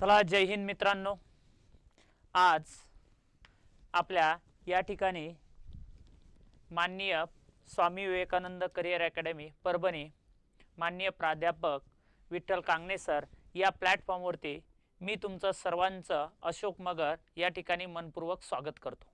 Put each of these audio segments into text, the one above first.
चला जय हिंद मित्रांनो. आज आपल्या या ठिकाणी माननीय स्वामी विवेकानंद करिअर अकॅडमी परभणी माननीय प्राध्यापक विठ्ठल कांगणे सर या प्लॅटफॉर्मवरती मी तुमचं सर्वांचं अशोक मगर या ठिकाणी मनपूर्वक स्वागत करतो.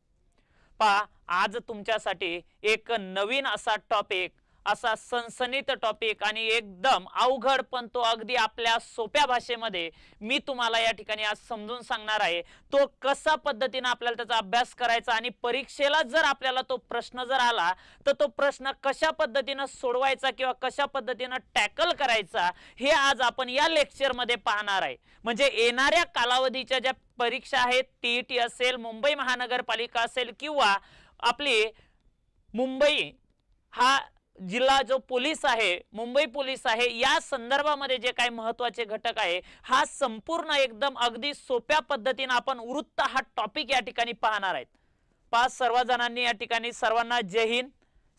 पहा आज तुमच्यासाठी एक नवीन असा टॉपिक असा सनसनीत टॉपिक आणि एकदम अवघड पण तो अगदी आपल्या सोप्या भाषेमध्ये मी तुम्हाला या ठिकाणी आज समजून सांगणार आहे. तो कसा पद्धतीने आपल्याला त्याचा अभ्यास करायचा आणि परीक्षेला जर आपल्याला तो प्रश्न जर आला तर तो प्रश्न कशा पद्धतीनं सोडवायचा किंवा कशा पद्धतीनं टॅकल करायचा हे आज आपण या लेक्चरमध्ये पाहणार आहे. म्हणजे येणाऱ्या कालावधीच्या ज्या परीक्षा आहेत टीईटी असेल मुंबई महानगरपालिका असेल किंवा आपली मुंबई हा जिल्हा जो पोलीस आहे मुंबई पोलीस आहे या संदर्भामध्ये जे काही महत्त्वाचे घटक आहे हा संपूर्ण एकदम अगदी सोप्या पद्धतीने आपण वृत्त हा टॉपिक या ठिकाणी पाहणार आहेत. पाच सर्व जणांनी या ठिकाणी सर्वांना जय हिंद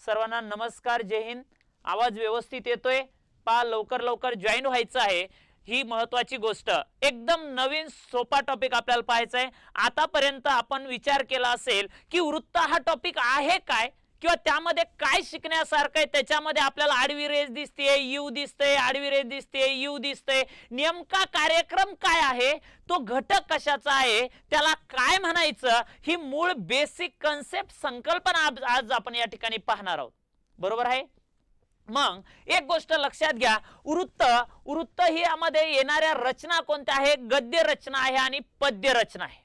सर्वांना नमस्कार जय हिंद. आवाज व्यवस्थित येतोय. पा लवकर लवकर जॉईन व्हायचं आहे ही महत्वाची गोष्ट. एकदम नवीन सोपा टॉपिक आपल्याला पाहायचा आहे. आतापर्यंत आपण विचार केला असेल की वृत्त हा टॉपिक आहे काय? किंवा त्यामध्ये काय शिकण्यासारखं आहे त्याच्यामध्ये आपल्याला आडवी रेस दिसते यू दिसते आडवी रेस दिसते यू दिसते नेमका कार्यक्रम काय आहे तो घटक कशाचा आहे त्याला काय म्हणायचं ही मूळ बेसिक कन्सेप्ट संकल्पना आज- आज आपण या ठिकाणी पाहणार आहोत. बरोबर आहे? मग एक गोष्ट लक्षात घ्या वृत्त वृत्त ही यामध्ये येणाऱ्या रचना कोणत्या आहे? गद्य रचना आहे आणि पद्य रचना आहे.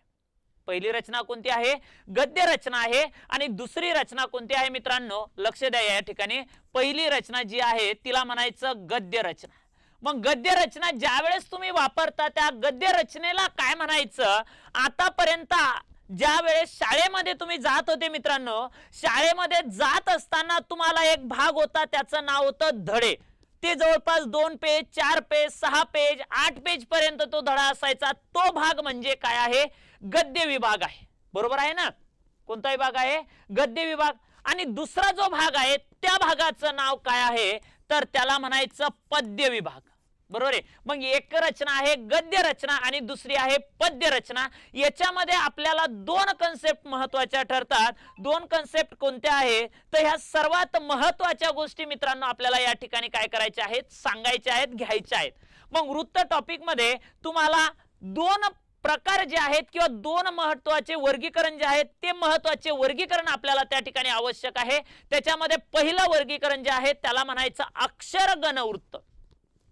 पहिली रचना कोणती आहे? गद्य रचना आहे. आणि दुसरी रचना कोणती आहे मित्रांनो? लक्ष द्या या ठिकाणी. पहिली रचना जी आहे तिला म्हणायचं गद्य रचना. मग गद्य रचना ज्या वेळेस तुम्ही वापरता त्या गद्य रचनेला काय म्हणायचं? आतापर्यंत ज्या वेळेस शाळेमध्ये तुम्ही जात होते मित्रांनो शाळेमध्ये जात असताना तुम्हाला एक भाग होता त्याचं नाव होतं धडे. ते जवळपास दोन पेज चार पेज सहा पेज आठ पेज पर्यंत तो धडा असायचा. तो भाग म्हणजे काय आहे? गद्य विभाग आहे. बरोबर आहे ना? कोणता विभाग आहे? गद्य विभाग. आणि दुसरा जो भाग आहे त्या भागाचं नाव काय आहे? तर त्याला म्हणायचं पद्य विभाग. बरोबर आहे? मग एक रचना आहे गद्य रचना आणि दुसरी आहे पद्य रचना. याच्यामध्ये आपल्याला दोन कन्सेप्ट महत्त्वाच्या ठरतात. दोन कन्सेप्ट कोणत्या आहे तर ह्या सर्वात महत्त्वाच्या गोष्टी मित्रांनो आपल्याला या ठिकाणी काय करायच्या आहेत? सांगायच्या आहेत घ्यायच्या आहेत. मग वृत्त टॉपिकमध्ये तुम्हाला दोन प्रकार जे आहेत किंवा दोन महत्त्वाचे वर्गीकरण जे आहेत ते महत्त्वाचे वर्गीकरण आपल्याला त्या ठिकाणी आवश्यक आहे. त्याच्यामध्ये पहिलं वर्गीकरण जे आहे त्याला म्हणायचं अक्षर गणवृत्त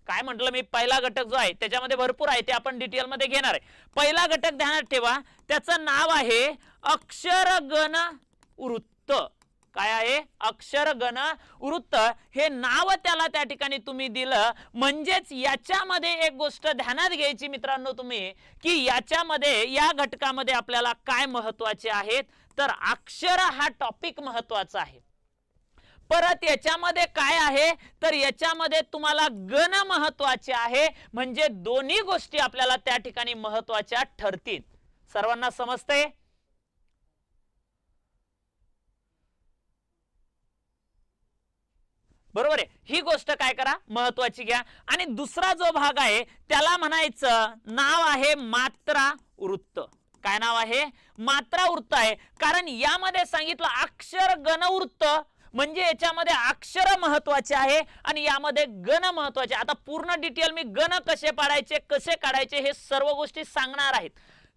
काय म्हटलं मी? पहिला घटक जो आहे त्याच्यामध्ये भरपूर आहे ते आपण डिटेल मध्ये घेणार आहे. पहिला घटक ध्यानात ठेवा त्याचं नाव आहे अक्षर गण वृत्त काय आहे? अक्षर गण वृत्त हे नाव त्याला त्या ठिकाणी तुम्ही दिलं. म्हणजेच याच्यामध्ये एक गोष्ट ध्यानात घ्यायची मित्रांनो तुम्ही की याच्यामध्ये या घटकामध्ये आपल्याला काय महत्त्वाचे आहेत? तर अक्षर हा टॉपिक महत्त्वाचा आहे. परत याच्यामध्ये काय आहे? तर याच्यामध्ये तुम्हाला गण महत्त्वाचे आहे. म्हणजे दोन्ही गोष्टी आपल्याला त्या ठिकाणी महत्त्वाच्या ठरतील. सर्वांना समजते बरोबर आहे. ही गोष्ट काय करा? महत्वाची घ्या. आणि दुसरा जो भाग आहे त्याला म्हणायचं नाव आहे मात्रा वृत्त. काय नाव आहे? मात्रा वृत्त आहे. कारण यामध्ये सांगितलं अक्षर गणवृत्त म्हणजे याच्यामध्ये अक्षर महत्त्वाचे आहे आणि यामध्ये गण महत्त्वाचे. आता पूर्ण डिटेल मी गण कसे पाडायचे कसे काढायचे हे सर्व गोष्टी सांगणार आहेत.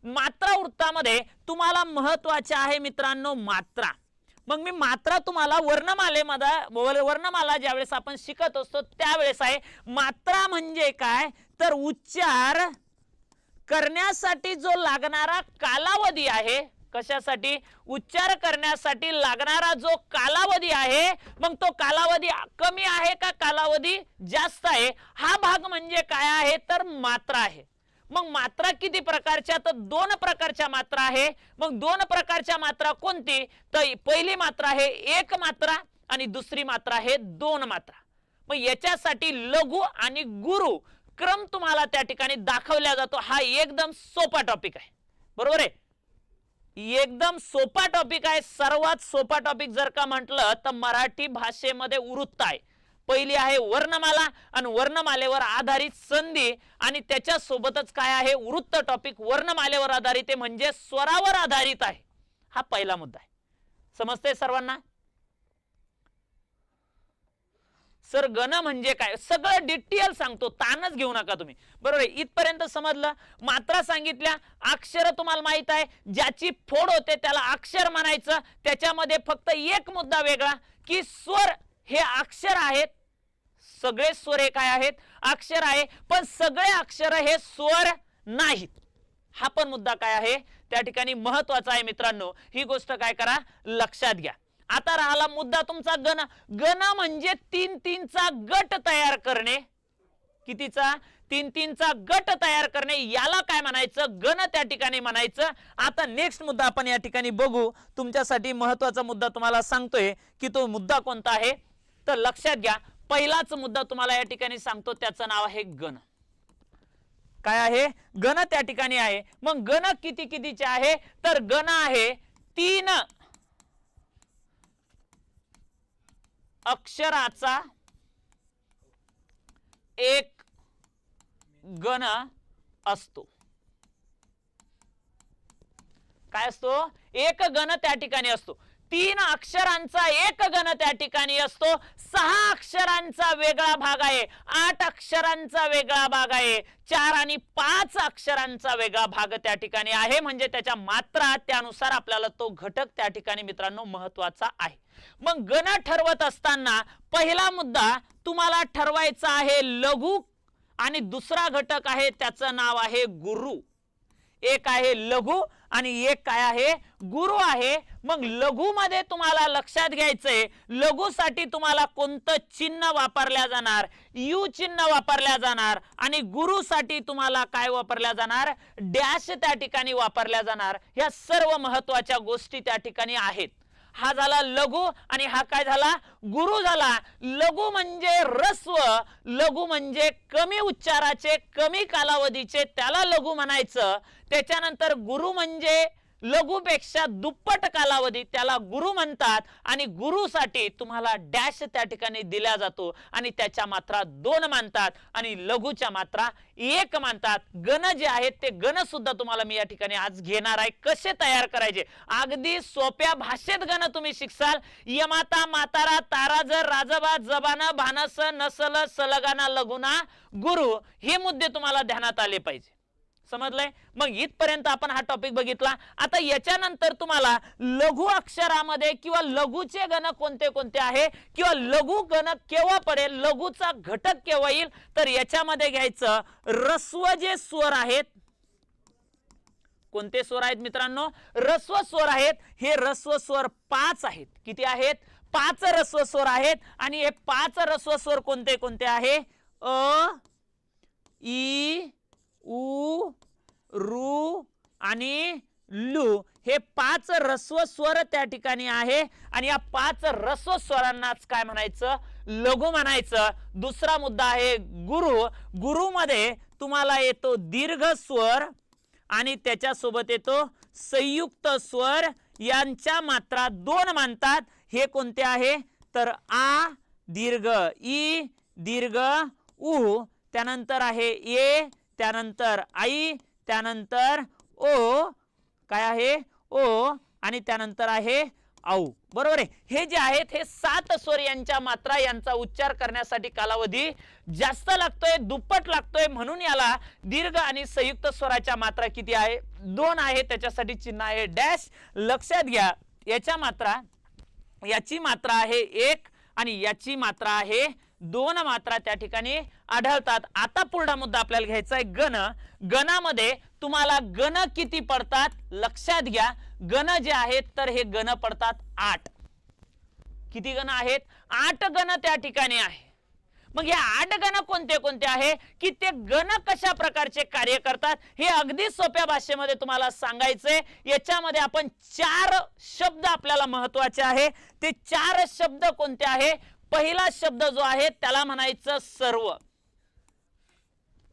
मात्रा वृत्तामध्ये तुम्हाला महत्त्वाचे आहे मित्रांनो मात्रा. मग मी मात्रा तुम्हाला वर्णमालेमध्ये वर्णमाला ज्यावेळेस आपण शिकत असतो त्यावेळेस आहे मात्रा म्हणजे काय? तर उच्चार करण्यासाठी जो लागणारा कालावधी आहे कशासाठी? उच्चार करण्यासाठी लागणारा जो कालावधी आहे मग तो कालावधी कमी आहे का? कालावधी जास्त आहे? हा भाग म्हणजे काय आहे? तर मात्रा आहे. मग मात्रा किती प्रकारच्या? तर दोन प्रकारच्या मात्रा आहे. मग दोन प्रकारच्या मात्रा कोणती? तर पहिली मात्रा आहे एक मात्रा आणि दुसरी मात्रा आहे दोन मात्रा. मग याच्यासाठी लघु आणि गुरु क्रम तुम्हाला त्या ठिकाणी दाखवला जातो. हा एकदम सोपा टॉपिक आहे. बरोबर आहे? एकदम सोपा टॉपिक आहे. सर्वात सोपा टॉपिक जर का म्हटलं तर मराठी भाषेमध्ये वृत्त आहे. पहिली आहे वर्णमाला आणि वर्णमालेवर आधारित संधी. आणि त्याच्या सोबतच काय आहे? वृत्त टॉपिक वर्णमालेवर आधारित आहे म्हणजे स्वरावर आधारित आहे. हा पहिला मुद्दा आहे. समजते सर्वांना? सर गण म्हणजे काय? सगळं डिटेल सांगतो. ताणच घेऊ नका तुम्ही. बरोबर आहे? इथपर्यंत समजलं? मात्रा सांगितल्या. अक्षर तुम्हाला माहीत आहे. ज्याची फोड होते त्याला अक्षर म्हणायचं. त्याच्यामध्ये फक्त एक मुद्दा वेगळा की स्वर हे अक्षर आहेत. सगळे स्वर हे काय आहेत? अक्षर आहे पण सगळे अक्षर हे स्वर नाहीत. हा पण मुद्दा काय आहे? त्या ठिकाणी महत्त्वाचा आहे मित्रांनो. ही गोष्ट काय करा? लक्षात घ्या. आता राहिला मुद्दा तुमचा गण. गण म्हणजे तीन तीनचा गट तयार करणे. कितीचा? तीन तीनचा गट तयार करणे. याला काय म्हणायचं? गण त्या ठिकाणी म्हणायचं. आता नेक्स्ट मुद्दा आपण या ठिकाणी बघू. तुमच्यासाठी महत्त्वाचा मुद्दा तुम्हाला सांगतोय की तो मुद्दा कोणता आहे? तर लक्षात घ्या पहिलाच मुद्दा तुम्हाला या ठिकाणी सांगतो त्याचं नाव आहे गण. काय आहे? गण त्या ठिकाणी आहे. मग गण किती कितीचे आहे? तर गण आहे तीन. अक्षराचा एक गण असतो. काय असतो? एक गण त्या ठिकाणी असतो. तीन अक्षरांचा एक गण त्या ठिकाणी असतो. सहा अक्षरांचा वेगळा भाग आहे. आठ अक्षरांचा वेगळा भाग आहे. चार आणि पाच अक्षरांचा वेगळा भाग त्या ठिकाणी आहे. म्हणजे त्याच्या मात्रा त्यानुसार आपल्याला तो घटक त्या ठिकाणी मित्रांनो महत्त्वाचा आहे. मग गण ठरवत असताना पहिला मुद्दा तुम्हाला ठरवायचा आहे लघु आणि दुसरा घटक आहे त्याचं नाव आहे गुरु. एक आहे लघु आणि एक काय आहे? गुरु आहे. मग लघु मध्ये तुम्हाला लक्षात घ्यायचंय लघुसाठी तुम्हाला कोणतं चिन्ह वापरल्या जाणार? यू चिन्ह वापरल्या जाणार. आणि गुरुसाठी तुम्हाला काय वापरल्या जाणार? डॅश त्या ठिकाणी वापरल्या जाणार. ह्या सर्व महत्त्वाच्या गोष्टी त्या ठिकाणी आहेत. हा झाला लघु आणि हा काय झाला? गुरु झाला. लघु म्हणजे रस्व लघु म्हणजे कमी उच्चाराचे कमी कालावधीचे त्याला लघु म्हणायचं. त्याच्यानंतर गुरु म्हणजे लघुपेक्षा दुप्पट कालावधी त्याला गुरु म्हणतात आणि गुरुसाठी तुम्हाला डॅश त्या ठिकाणी दिला जातो आणि त्याच्या मात्रा दोन मानतात आणि लघुच्या मात्रा एक मानतात. गण जे आहेत ते गण सुद्धा तुम्हाला मी या ठिकाणी आज घेणार आहे. कसे तयार करायचे? अगदी सोप्या भाषेत गण तुम्ही शिकसाल. यमाता मातारा तारा जर राजबा जबान भानस नसल सलगाना लघुना गुरु हे मुद्दे तुम्हाला ध्यानात आले पाहिजे. समजलंय? मग इथपर्यंत आपण हा टॉपिक बघितला. आता याच्यानंतर तुम्हाला लघु अक्षरामध्ये किंवा लघुचे गण कोणते कोणते आहे? किंवा लघु गण केव्हा पडेल? लघुचा घटक केव्हा येईल? तर याच्यामध्ये घ्यायचं रस्व जे स्वर आहेत कोणते स्वर आहेत मित्रांनो? रस्व स्वर आहेत हे रस्व स्वर पाच आहेत. किती आहेत? पाच रस्व स्वर आहेत. आणि हे पाच रस्व स्वर कोणते कोणते आहे? अ ई उ रु आणि लू हे पाच रस्व स्वर त्या ठिकाणी आहे. आणि या पाच रस्व स्वरांनाच काय म्हणायचं? लघु म्हणायचं. दुसरा मुद्दा आहे गुरु. गुरुमध्ये तुम्हाला येतो दीर्घ स्वर आणि त्याच्यासोबत येतो संयुक्त स्वर. यांच्या मात्रा दोन मानतात. हे कोणते आहे? तर आ दीर्घ ई दीर्घ उ. त्यानंतर आहे ए त्यानंतर आई त्यानंतर ओ काय आहे? ओ आणि त्यानंतर आहे औ बरोबर आहे? हे जे आहेत हे सात स्वर यांच्या मात्रा यांचा उच्चार करण्यासाठी कालावधी जास्त लागतोय दुप्पट लागतोय. म्हणून याला दीर्घ आणि संयुक्त स्वराच्या मात्रा किती आहे? दोन आहे. त्याच्यासाठी चिन्ह आहे डॅश. लक्षात घ्या याच्या मात्रा याची मात्रा आहे एक आणि याची मात्रा आहे दोन मात्रा त्या ठिकाणी आढळतात. आता पुढचा मुद्दा आपल्याला घ्यायचा आहे गण. गणामध्ये तुम्हाला गण किती पडतात? लक्षात घ्या. गण जे आहेत तर हे गण पडतात आठ. किती गण आहेत? आठ गण त्या ठिकाणी आहे. मग हे आठ गण कोणते कोणते आहे? की ते गण कशा प्रकारचे कार्य करतात? हे अगदी सोप्या भाषेमध्ये तुम्हाला सांगायचंय. याच्यामध्ये आपण चार शब्द आपल्याला महत्त्वाचे आहे. ते चार शब्द कोणते आहे? पहिला शब्द जो आहे त्याला म्हणायचं सर्व.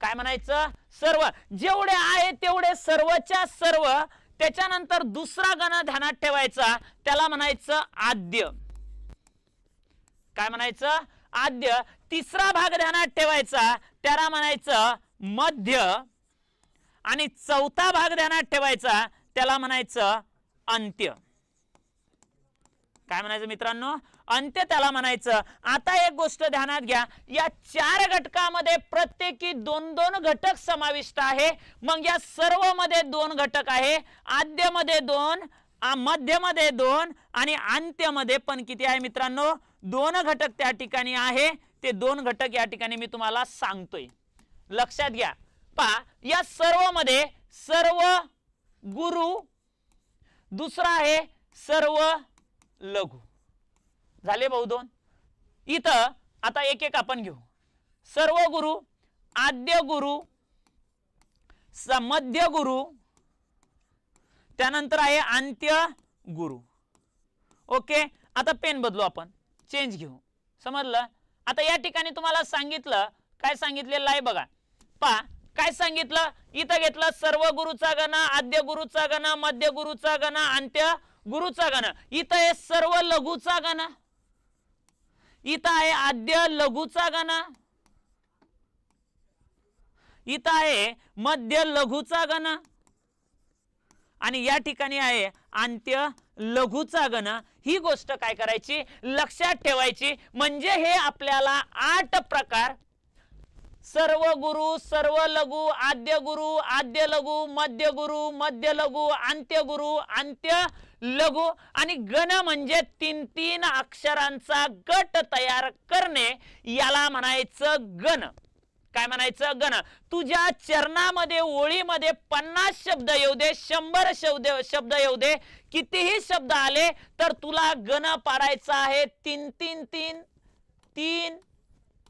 काय म्हणायचं? सर्व. जेवढे आहे तेवढे सर्वच्या सर्व. त्याच्यानंतर दुसरा गण ध्यानात ठेवायचा त्याला म्हणायचं आद्य. काय म्हणायचं? आद्य. तिसरा भाग ध्यानात ठेवायचा त्याला म्हणायचं मध्य. आणि चौथा भाग ध्यानात ठेवायचा त्याला म्हणायचं अंत्य. काय म्हणायचं मित्रांनो? अंत्य त्याला म्हणायचं आता एक गोष्ट ध्यानात घ्या. या चार घटकामध्ये प्रत्येकी दोन दोन घटक समाविष्ट आहे. मग या सर्वमध्ये दोन घटक आहे. आद्यमध्ये दोन मध्यमध्ये दोन आणि अंत्यमध्ये पण किती आहे मित्रांनो? दोन घटक त्या ठिकाणी आहे. ते दोन घटक या ठिकाणी मी तुम्हाला सांगतोय. लक्षात घ्या. पहा या सर्वमध्ये सर्व गुरु दुसरा आहे सर्व लघु. झाले भाऊ दोन. इथं आता एक एक आपण घेऊ. सर्व गुरु आद्य गुरु मध्य गुरु त्यानंतर आहे अंत्य गुरु. ओके? आता पेन बदलू आपण. चेंज घेऊ. समजलं? आता या ठिकाणी तुम्हाला सांगितलं काय सांगितलेलं आहे बघा. पा काय सांगितलं? इथं घेतलं सर्व गुरुचा गण आद्य गुरुचा गण मध्य गुरुचा गण अंत्य गुरुचा गण. इथं हे सर्व लघुचा गण. इथं आहे आद्य लघुचा गण. इथं आहे मध्य लघुचा गण. आणि या ठिकाणी आहे अंत्य लघुचा गण. ही गोष्ट काय करायची? लक्षात ठेवायची. म्हणजे हे आपल्याला आठ प्रकार. सर्व गुरु सर्व लघु आद्य गुरु आद्य लघु मध्य गुरु मध्य लघु अंत्य गुरु अंत्य लघु आणि गण म्हणजे तीन तीन अक्षरांचा गट तयार करणे याला म्हणायचं गण काय म्हणायचं? गण तुझ्या चरणामध्ये ओळीमध्ये पन्नास शब्द येऊ दे शंभर शब्द शब्द येऊ दे कितीही शब्द आले तर तुला गण पाडायचा आहे. तीन तीन तीन तीन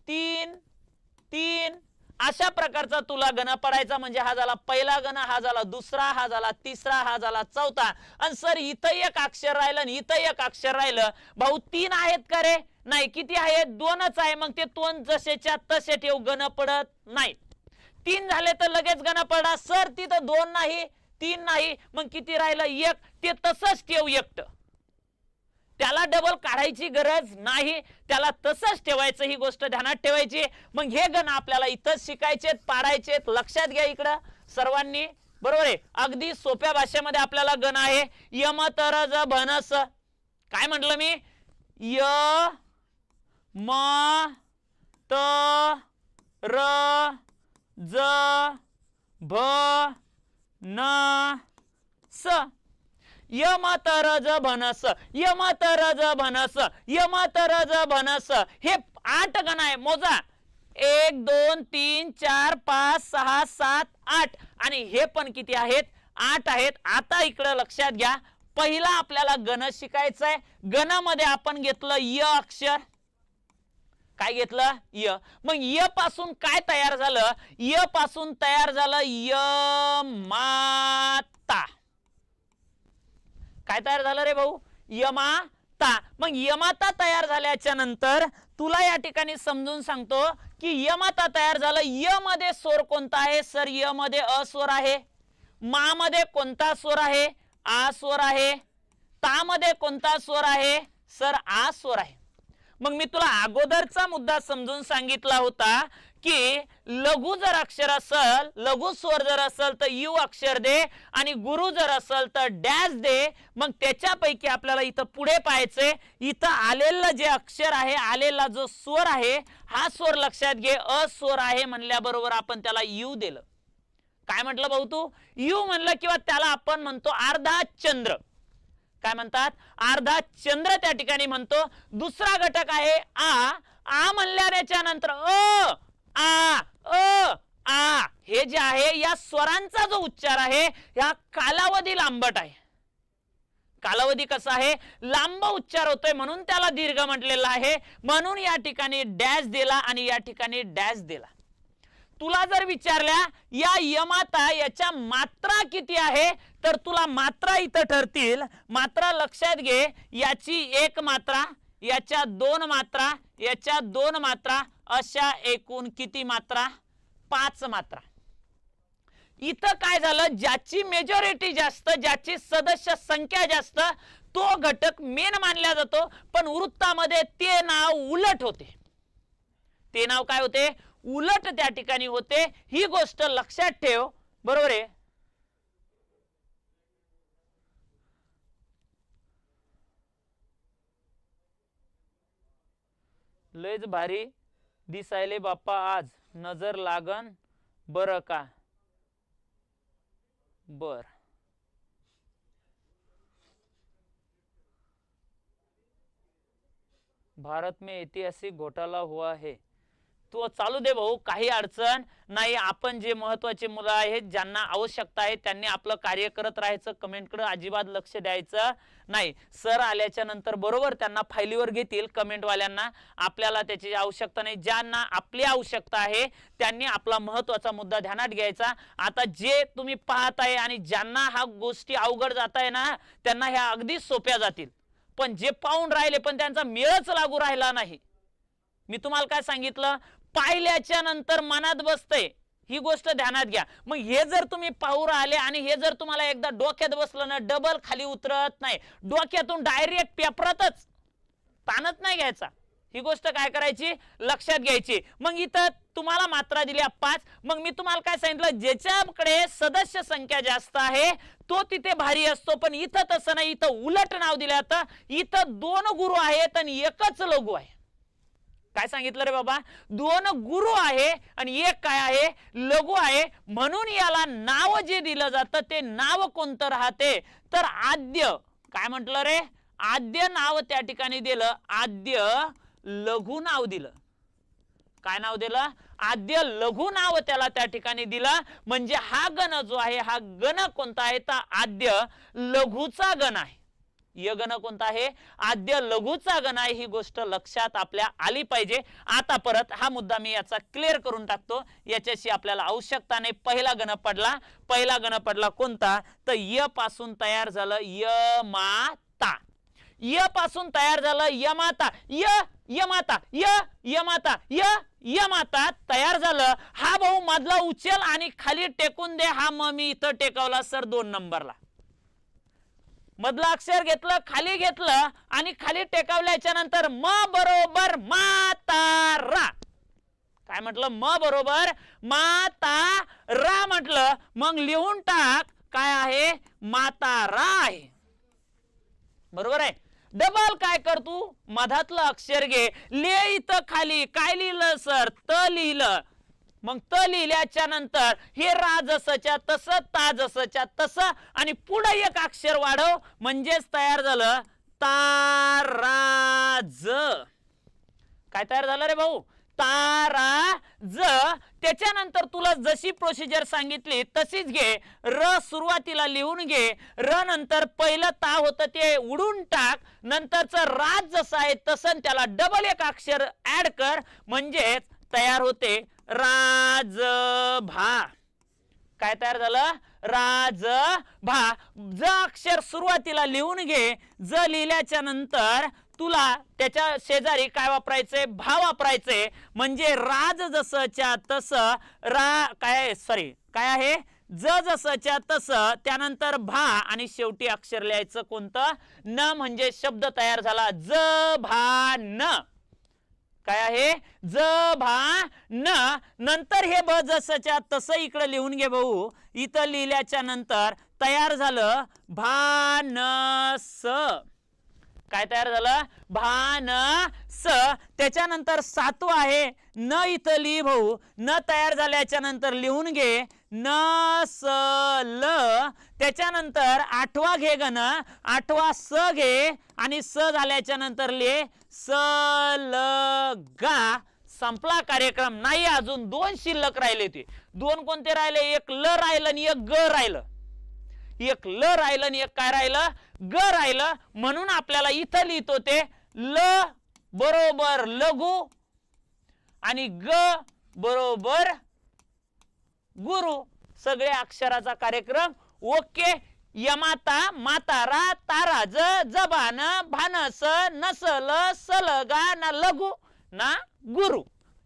तीन तीन अशा प्रकारचा तुला गण पडायचा म्हणजे हा झाला पहिला गण हा झाला दुसरा हा झाला तिसरा हा झाला चौथा. आणि सर इथं एक अक्षर राहिलं आणि इथं एक अक्षर राहिलं. भाऊ तीन आहेत का रे? नाही किती आहेत? दोनच आहे. मग ते दोन जसेच्या तसे ठेव गण पडत नाही. तीन झाले तर लगेच गण पडा. सर तिथं दोन नाही तीन नाही. मग किती राहिलं? एक. ते तसंच ठेव एकट. त्याला डबल काढायची गरज नाही. त्याला तसंच ठेवायचं ही गोष्ट ध्यानात ठेवायची. मग हे गण आपल्याला इथंच शिकायचे पाडायचे लक्षात घ्या इकडं. सर्वांनी बरोबर आहे? अगदी सोप्या भाषेमध्ये आपल्याला गण आहे. यम तर ज भनस काय म्हटलं मी? य म त र ज भ न स. यमातरज भनस यम तरज भनस यम भनस हे आठ गण आहे मोजा. एक दोन तीन चार पाच सहा सात आठ. आणि हे पण किती आहेत? आठ आहेत. आता इकडं लक्षात घ्या. पहिला आपल्याला गण शिकायचं आहे गणामध्ये आपण घेतलं य अक्षर. काय घेतलं? य. मग य पासून काय तयार झालं? य पासून तयार झालं य माता. काय तयार झालं रे भाऊ? यमाता मग यमाता तयार झाल्याच्यानंतर तुला या ठिकाणी समजून सांगतो की यमाता तयार झालं. य मध्ये स्वर कोणता आहे? सर य मध्ये अस्वर आहे. मा मध्ये कोणता स्वर आहे? आ स्वर आहे. ता मध्ये कोणता स्वर आहे? सर आ स्वर आहे. मग मी तुला अगोदरचा मुद्दा समजून सांगितला होता की लघु जर अक्षर असल लघु स्वर जर असल तर यू अक्षर दे आणि गुरु जर असल तर डॅश दे मग त्याच्यापैकी आपल्याला इथं पुढे पाहायचंय इथं आलेलं जे अक्षर आहे आलेला जो स्वर आहे हा स्वर लक्षात घे अस्वर आहे म्हणल्याबरोबर आपण त्याला यू दिलं. काय म्हटलं भाऊ तू? यू म्हणलं किंवा त्याला आपण म्हणतो अर्धा चंद्र काय म्हणतात? अर्धा चंद्र त्या ठिकाणी म्हणतो. दुसरा घटक आहे आ आ म्हणल्याच्या नंतर अ आ अ आ हे जे आहे या स्वरांचा जो उच्चार आहे या कालावधी लांबट आहे. कालावधी कसा आहे? लांब उच्चार होतोय म्हणून त्याला दीर्घ म्हटलेला आहे. म्हणून या ठिकाणी डॅश दिला आणि या ठिकाणी डॅश दिला. तुला जर विचारल्या या यमाता याच्या मात्रा किती आहे? तर तुला मात्रा इथं ठरतील. मात्रा लक्षात घे याची एक मात्रा याच्या दोन मात्रा याच्या दोन मात्रा अशा एकूण किती मात्रा? पाच मात्रा. इथं काय झालं? ज्याची मेजॉरिटी जास्त ज्याची सदस्य संख्या जास्त तो घटक मेन मानला जातो पण वृत्तामध्ये ते नाव उलट होते. ते नाव काय होते? उलट त्या ठिकाणी होते. ही गोष्ट लक्षात ठेव. बरोबर आहे? लयच भारी दिसायले बाप्पा आज. नजर लागन बर का? बर. भारत में ऐतिहासिक घोटाला हुआ है. तो चालू दे भाऊ काही अडचण नाही. आपण जे महत्त्वाचे मुलं आहेत ज्यांना आवश्यकता आहे त्यांनी आपलं कार्य करत राहायचं कमेंटकडे अजिबात लक्ष द्यायचं नाही. सर आल्याच्यानंतर बरोबर त्यांना फाईलीवर घेतील कमेंटवाल्यांना. आपल्याला त्याची आवश्यकता नाही. ज्यांना आपली आवश्यकता आहे त्यांनी आपला महत्त्वाचा मुद्दा ध्यानात घ्यायचा. आता जे तुम्ही पाहत आहे आणि ज्यांना हा गोष्टी अवघड जात आहे ना त्यांना ह्या अगदी सोप्या जातील. पण जे पाहून राहिले पण त्यांचा मेळच लागू राहिला नाही. मी तुम्हाला काय सांगितलं? पाहिल्याच्या नंतर मनात बसतंय. ही गोष्ट ध्यानात घ्या. मग हे जर तुम्ही पाहू राहिले आणि हे जर तुम्हाला एकदा डोक्यात बसलं ना डबल खाली उतरत नाही. डोक्यातून डायरेक्ट पेपरातच ताणत नाही घ्यायचा. ही गोष्ट काय करायची? लक्षात घ्यायची. मग इथं तुम्हाला मात्रा दिल्या पाच. मग मी तुम्हाला काय सांगितलं? ज्याच्याकडे सदस्य संख्या जास्त आहे तो तिथे भारी असतो. पण इथं तसं नाही. इथं उलट नाव दिलं तर इथं दोन गुरु आहेत आणि एकच लघु आहे. काय सांगितलं रे बाबा? दोन गुरु आहे आणि एक काय आहे? लघु आहे. म्हणून याला नाव जे दिलं जातं ते नाव कोणतं राहते? तर आद्य. काय म्हटलं रे? आद्य नाव त्या ठिकाणी दिलं. आद्य लघु नाव दिलं. काय नाव दिलं? आद्य लघु नाव त्याला त्या ठिकाणी दिलं. म्हणजे हा गण जो आहे हा गण कोणता आहे? तर आद्य लघुचा गण आहे. य गण कोणता आहे? आद्य लघुचा गण आहे. ही गोष्ट लक्षात आपल्या आली पाहिजे. आता परत हा मुद्दा मी याचा क्लिअर करून टाकतो. याच्याशी आपल्याला आवश्यकता नाही पहिला गण पडला. पहिला गण पडला कोणता? तर य पासून तयार झालं य माता. य पासून तयार झालं यमाता य यमाता य यमाता य यमाता तयार झालं. हा भाऊ मधला उचल आणि खाली टेकून दे. हा मग मी इथं टेकवला सर दोन नंबरला. मधलं अक्षर घेतलं खाली घेतलं आणि खाली टेकवल्याच्या नंतर म बरोबर मातारा. काय म्हटलं? म बरोबर माता रा म्हटलं. मग लिहून टाक काय आहे? मातारा आहे. बरोबर आहे? डबल काय कर तू? मधातलं अक्षर घे. लिह इथं खाली. काय लिहिलं सर? त लिहिलं. मग त लिहिल्याच्या नंतर हे राजसच्या तस ता जसच्या तस आणि पुढे एक अक्षर वाढव. म्हणजेच तयार झालं ताराज. काय तयार झालं रे भाऊ? तारा ज त्याच्यानंतर तुला जशी प्रोसिजर सांगितली तशीच घे. र सुरुवातीला लिहून घे. र नंतर पहिलं ता होतं ते उडून टाक. नंतरचं राज जसं आहे तसं त्याला डबल एक अक्षर ऍड कर. म्हणजेच तयार होते. राजभा. काय तयार झालं? राज भा ज अक्षर सुरुवातीला लिहून घे. ज लिहिल्याच्या नंतर तुला त्याच्या शेजारी काय वापरायचंय? भा वापरायचंय. म्हणजे राज जसच्या तस रा काय सॉरी काय आहे? ज जसच्या तस त्यानंतर भा आणि शेवटी अक्षर लिहायचं कोणतं? न म्हणजे शब्द तयार झाला. ज भा न. काय आहे? ज भा न नंतर हे ब जसच्या तसं इकडे लिहून घे भाऊ. इथं लिहिल्याच्या नंतर तयार झालं भानस. काय तयार झालं? भान स त्याच्यानंतर सातवं आहे. न इथं लिही भाऊ. न तयार झाल्याच्यानंतर लिहून घे. न स ल त्याच्यानंतर आठवा घे गण. आठवा स घे आणि स झाल्याच्यानंतर लिहे स ल गा. संपला कार्यक्रम. नाही अजून दोन शिल्लक राहिले ते. दोन कोणते राहिले? एक ल राहिलं आणि एक ग राहिलं. एक ल राहिलं आणि एक काय राहिलं? ग राहिलं. म्हणून आपल्याला इथं लिहितो ते ल बरोबर लघु आणि ग बरोबर गुरु सगळे अक्षराचा कार्यक्रम ओके यमाता मातारा तारा ज जबान भानस नसल सलगा ना लघु ना गुरु.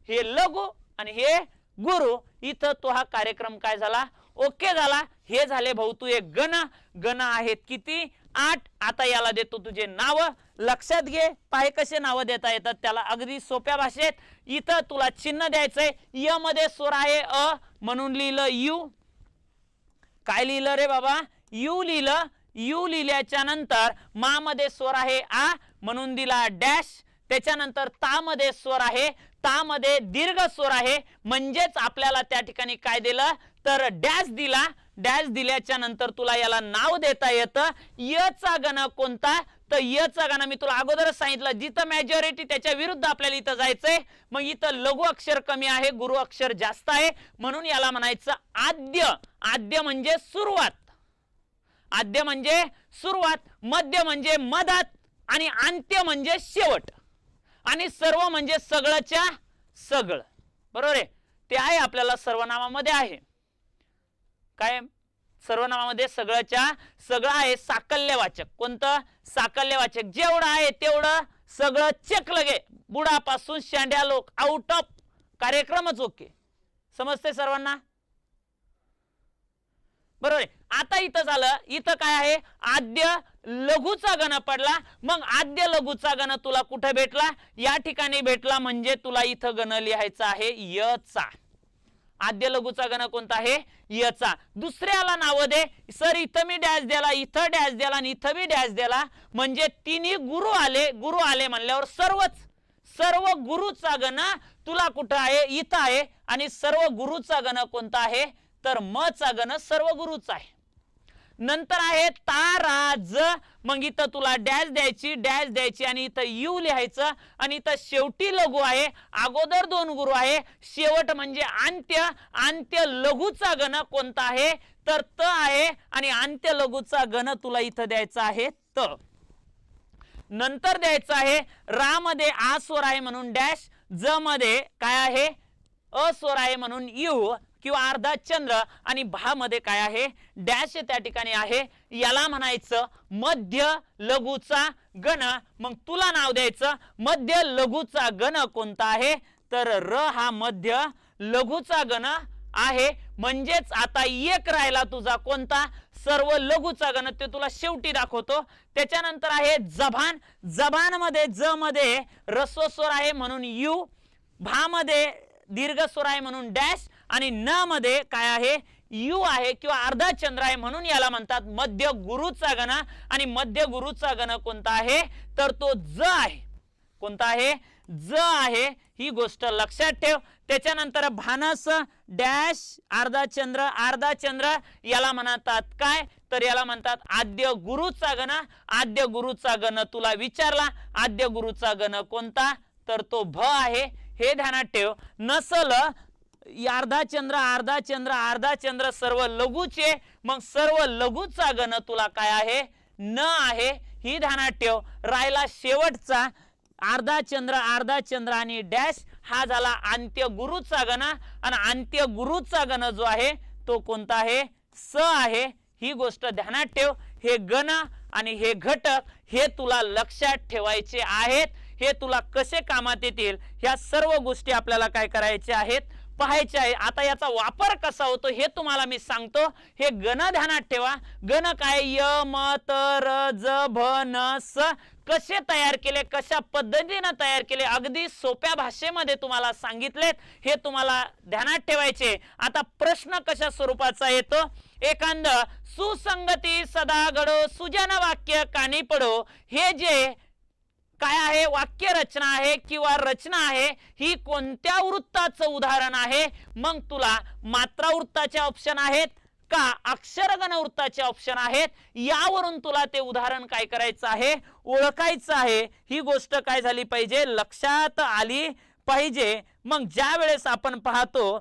हे लघु आणि हे गुरु. इथं तो हा कार्यक्रम काय झाला? ओके झाला. हे झाले भाऊ तू एक गण. गण आहेत किती? आठ. आता याला देतो तुझे नाव. लक्षात घे. पाय कसे नाव देता येतात त्याला अगदी सोप्या भाषेत. इथं तुला चिन्ह द्यायचंय. य मध्ये स्वर आहे अ. म्हणून लिहिलं यू. काय लिहिलं रे बाबा? यू लिहिलं. यू लिहिल्याच्या नंतर मा मध्ये स्वर आहे आ. म्हणून दिला डॅश. त्याच्यानंतर ता मध्ये स्वर आहे. ता मध्ये दीर्घ स्वर आहे. म्हणजेच आपल्याला त्या ठिकाणी काय दिलं? तर डॅश दिला. डॅश दिल्याच्या नंतर तुला याला नाव देता येतं. यचा गण कोणता? तर यचा गण मी तुला अगोदरच सांगितलं. जिथं मेजॉरिटी त्याच्या विरुद्ध आपल्याला इथं जायचंय. मग इथं लघु अक्षर कमी आहे गुरु अक्षर जास्त आहे. म्हणून याला म्हणायचं आद्य. आद्य म्हणजे सुरुवात. आद्य म्हणजे सुरुवात मध्य म्हणजे मधात आणि अंत्य म्हणजे शेवट. आणि सर्व म्हणजे सगळंच्या सगळं. बरोबर आहे? ते आहे आपल्याला सर्वनामामध्ये आहे. काय सर्वनामामध्ये सगळ्याच्या सगळं आहे साकल्यवाचक. कोणतं? साकल्यवाचक. जेवढं आहे तेवढं सगळं चेक लगे. बुडापासून शेंड्या लोक आउट ऑफ कार्यक्रमच ओके समजते सर्वांना? बरोबर आहे. आता इथं झालं. इथं काय आहे? आद्य लघुचा गण पडला. मग आद्य लघुचा गण तुला कुठे भेटला? या ठिकाणी भेटला म्हणजे तुला इथं गण लिहायचा आहे यचा आद्य लघुचा गण कोणता आहे? यचा दुसऱ्याला नाव दे. सर इथं मी डॅश द्याला इथं डॅश द्याला आणि इथं मी डॅश द्याला म्हणजे तिन्ही गुरु आले गुरु आले म्हणल्यावर सर्वच सर्व गुरुचा गण तुला कुठं आहे? इथं आहे. आणि सर्व गुरुचा गण कोणता आहे? तर म चा गण सर्व गुरुचा आहे. नंतर आहे ताराज. मग इथं तुला डॅश द्यायची डॅश द्यायची आणि इथं यू लिहायचं. आणि इथं शेवटी लघु आहे. अगोदर दोन गुरु आहे. शेवट म्हणजे अंत्य. अंत्य लघुचा गण कोणता आहे? तर त आहे. आणि अंत्य लघुचा गण तुला इथं द्यायचा आहे त. नंतर द्यायचं आहे रा मध्ये आ स्वर आहे म्हणून डॅश ज मध्ये काय आहे? अस्वर आहे म्हणून यू. किंवा अर्धा चंद्र आणि भा मध्ये काय आहे? डॅश त्या ठिकाणी आहे. याला म्हणायचं मध्य लघुचा गण मग तुला नाव द्यायचं मध्य लघुचा गण कोणता आहे? तर र हा मध्य लघुचा गण आहे. म्हणजेच आता एक राहिला तुझा कोणता? सर्व लघुचा गण ते तुला शेवटी दाखवतो. त्याच्यानंतर आहे जबान जभान. मध्ये ज मध्ये रस्वस्वर आहे म्हणून यू. भा मध्ये दीर्घ स्वर आहे म्हणून डॅश. आणि न मध्ये काय आहे? यू आहे किंवा अर्धा चंद्र आहे म्हणून याला म्हणतात मध्य गुरुचा गण आणि मध्य गुरुचा गण कोणता आहे? तर तो ज आहे. कोणता आहे? ज आहे. ही गोष्ट लक्षात ठेव. त्याच्यानंतर भानस डॅश अर्धा चंद्र अर्धा चंद्र याला म्हणतात काय? तर याला म्हणतात आद्य गुरुचा गण आद्य गुरुचा गण तुला विचारला. आद्य गुरुचा गण कोणता? तर तो भ आहे. हे ध्यानात ठेव. नसल अर्धा चंद्र अर्धा चंद्र अर्धा चंद्र सर्व लघुचे. मग सर्व लघुचा गण तुला काय आहे? न आहे. ही ध्यानात ठेव. राहिला शेवटचा. अर्धा चंद्र अर्धा चंद्र आणि डॅश हा झाला अंत्य गुरुचा गण आणि अंत्य गुरुचा गण जो आहे तो कोणता आहे? स आहे. ही गोष्ट ध्यानात ठेव. हे गण आणि हे घटक हे तुला लक्षात ठेवायचे आहेत. हे तुला कसे कामात येतील? ह्या सर्व गोष्टी आपल्याला काय करायच्या आहेत? पाहायचे आहे. आता याचा वापर कसा होतो हे तुम्हाला मी सांगतो. हे गण ध्यानात ठेवा. गण काय? य म तर ज भ न स कसे तयार केले? कशा पद्धतीनं तयार केले? अगदी सोप्या भाषेमध्ये तुम्हाला सांगितलेत. हे तुम्हाला ध्यानात ठेवायचे आता प्रश्न कशा स्वरूपाचा येतो? एखाद सुसंगती सदा घडो सुजन वाक्य कानी पडो. हे जे काय आहे? वाक्य रचना आहे किंवा रचना आहे? ही कोणत्या वृत्ताचं उदाहरण आहे? मग तुला मात्रा वृत्ताचे ऑप्शन आहेत का अक्षरगण वृत्ताचे ऑप्शन आहेत? यावरून तुला ते उदाहरण काय करायचं आहे? ओळखायचं आहे. ही गोष्ट काय झाली पाहिजे? लक्षात आली पाहिजे. मग ज्या वेळेस आपण पाहतो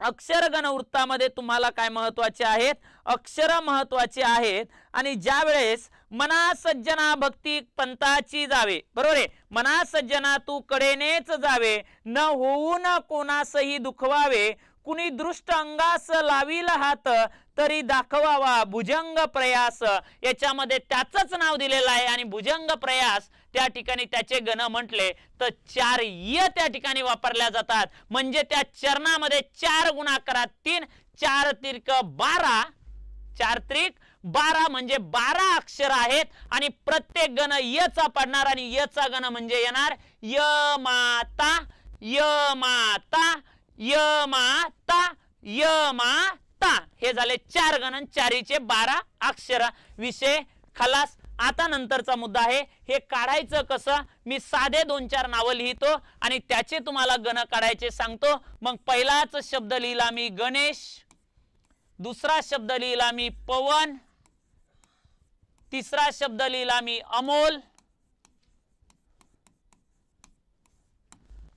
अक्षरगण वृत्तामध्ये तुम्हाला काय महत्त्वाचे आहेत? अक्षर महत्त्वाचे आहेत. आणि ज्या वेळेस मना सज्जना भक्ती पंथाची जावे. बरोबर आहे? मना सज्जना तू कडेनेच जावे. न होऊन कोणासही दुखवावे. कुणी दृष्ट अंगास लावील हात तरी दाखवावा भुजंग प्रयास. याच्यामध्ये त्याचंच नाव दिलेलं आहे आणि भुजंग प्रयास त्या ठिकाणी त्याचे गण म्हटले तर चार य त्या ठिकाणी वापरल्या जातात. म्हणजे त्या चरणामध्ये चार गुणाकारात तीन चार तीर्क बारा चार त्रिक बारा म्हणजे बारा अक्षर आहेत आणि प्रत्येक गण यचा पडणार आणि यचा गण म्हणजे येणार य माता य माता य माता य माता हे झाले चार गण चारीचे बारा अक्षर. विषय खलास. आता नंतरचा मुद्दा आहे. हे काढायचं कसं? मी साधे दोन चार नावं लिहितो आणि त्याचे तुम्हाला गण काढायचे सांगतो. मग पहिलाच शब्द लिहिला मी गणेश. दुसरा शब्द लिहिला मी पवन. तिसरा शब्द लिहिला मी अमोल.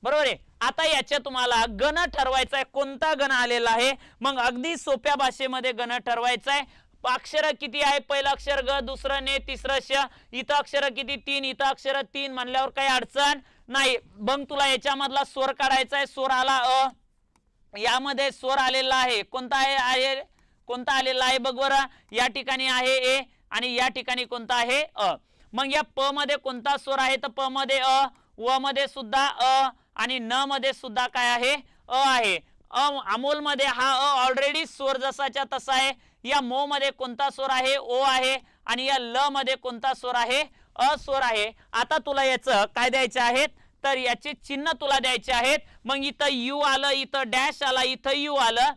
बरोबर आहे? आता याच्या तुम्हाला गण ठरवायचा आहे कोणता गण आलेला आहे? मग अगदी सोप्या भाषेमध्ये गण ठरवायचा आहे अक्षर किती आहे? पहिलं अक्षर ग दुसरं ने तिसरं श. इथं अक्षर किती? तीन. इथं अक्षर तीन म्हणल्यावर काही अडचण नाही. मग तुला याच्यामधला स्वर काढायचा आहे स्वर आला अ. यामध्ये स्वर आलेला आहे. कोणता आहे? आहे. कोणता आलेला आहे? बघ बरं. या ठिकाणी आहे ए. आणि या ठिकाणी कोणता आहे अ. मग या प मध्ये कोणता स्वर आहे? तर प मध्ये अ व मध्ये सुद्धा अ आणि न मध्ये सुद्धा काय आहे? अ आहे. अ अमोलमध्ये हा अ ऑलरेडी स्वर जसाच्या तसा आहे. या मो मध्ये कोणता स्वर आहे? ओ आहे. आणि या ल मध्ये कोणता स्वर आहे? अ स्वर आहे. आता तुला याचं काय द्यायचे आहेत? तर याचे चिन्ह तुला द्यायचे आहेत. मग इथं यू आलं इथं डॅश आला इथं यू आलं.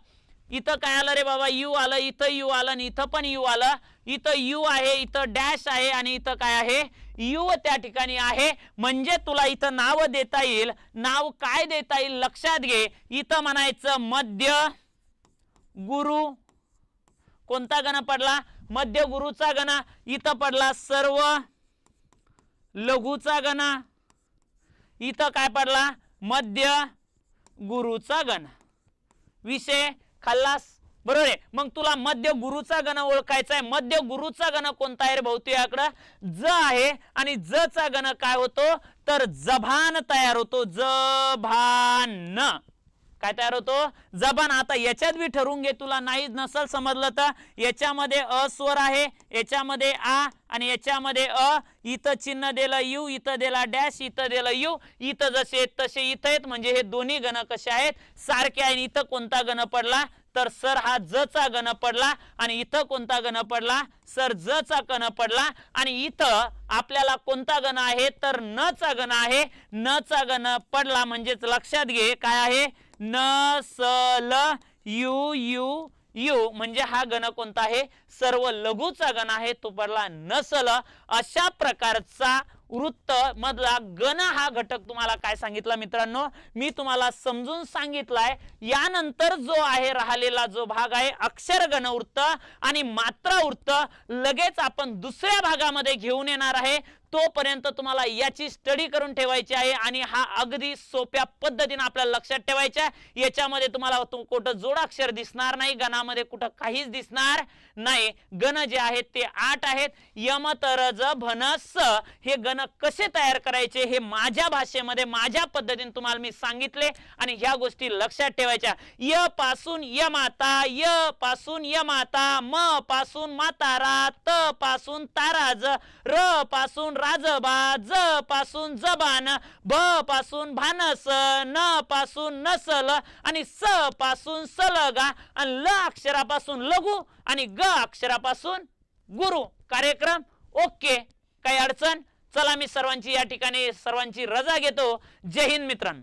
इथं काय आलं रे बाबा? यू आलं इथं यू आलं आणि इथं पण यू आलं. इथं यू आहे इथं डॅश आहे आणि इथं काय आहे? यू त्या ठिकाणी आहे. म्हणजे तुला इथं नाव देता येईल. नाव काय देता येईल लक्षात घे. इथं म्हणायचं मध्य गुरु. कोणता गण पडला? मध्य गुरुचा गणा. इथं पडला सर्व लघुचा गणा. इथं काय पडला? मध्य गुरुचा गण. विषय खाल्लास. बरोबर आहे? मग तुला मध्य गुरुचा गण ओळखायचा आहे. मध्य गुरुचा गण कोणता आहे रे भाऊ तुझ्याकडं ज आहे आणि ज चा गण काय होतो? तर जभान तयार होतो. जभान. काय तयार होतो? जबान आता याच्यात बी ठरवून घे तुला. नाही नसल समजलं तर. याच्यामध्ये अ स्वर आहे. याच्यामध्ये आ आणि याच्यामध्ये अ. इथं चिन्ह दिलं यू इथं दिला डॅश इथं दिलं यू. इथं जसे आहेत तसे इथं आहेत. म्हणजे हे दोन्ही गण कसे आहेत? सारखे आहे आणि इथं कोणता गण पडला? तर सर हा ज चा गण पडला आणि इथं कोणता गण पडला? सर ज चा गण पडला आणि इथं आपल्याला कोणता गण आहे? तर न चा गण आहे. न चा गण पडला म्हणजेच लक्षात घे काय आहे? न स ल यू यू यू म्हणजे हा गण कोणता आहे? सर्व लघुचा गण आहे तो पडला नसल अशा प्रकारचा वृत्त मधला गण हा घटक तुम्हाला काय सांगितला मित्रांनो? मी तुम्हाला समजून सांगितलाय यानंतर जो आहे राहिलेला जो भाग आहे अक्षर गण वृत्त आणि मात्रा वृत्त लगेच आपण दुसऱ्या भागामध्ये घेऊन येणार आहे. तोपर्यंत तुम्हाला याची स्टडी करून ठेवायची आहे आणि हा अगदी सोप्या पद्धतीने आपल्याला लक्षात ठेवायचा याच्यामध्ये तुम्हाला कुठं जोडाक्षर दिसणार नाही गणामध्ये कुठं काहीच दिसणार नाही. गण जे आहेत ते आठ आहेत. यम तरज भन स हे गण कसे तयार करायचे हे माझ्या भाषेमध्ये माझ्या पद्धतीने तुम्हाला मी सांगितले आणि ह्या गोष्टी लक्षात ठेवायच्या. य पासून य माता य पासून य माता म पासून मातारा त पासून ताराज र पासून राजबा ज पासून जबान ब पासून भानस न पासून नसल आणि स पासून सलगा आणि ल अक्षरापासून लघु आणि ग अक्षरापासून गुरु. कार्यक्रम ओके काही अडचण? चला मी सर्वांची या ठिकाणी सर्वांची रजा घेतो. जय हिंद मित्रांनो.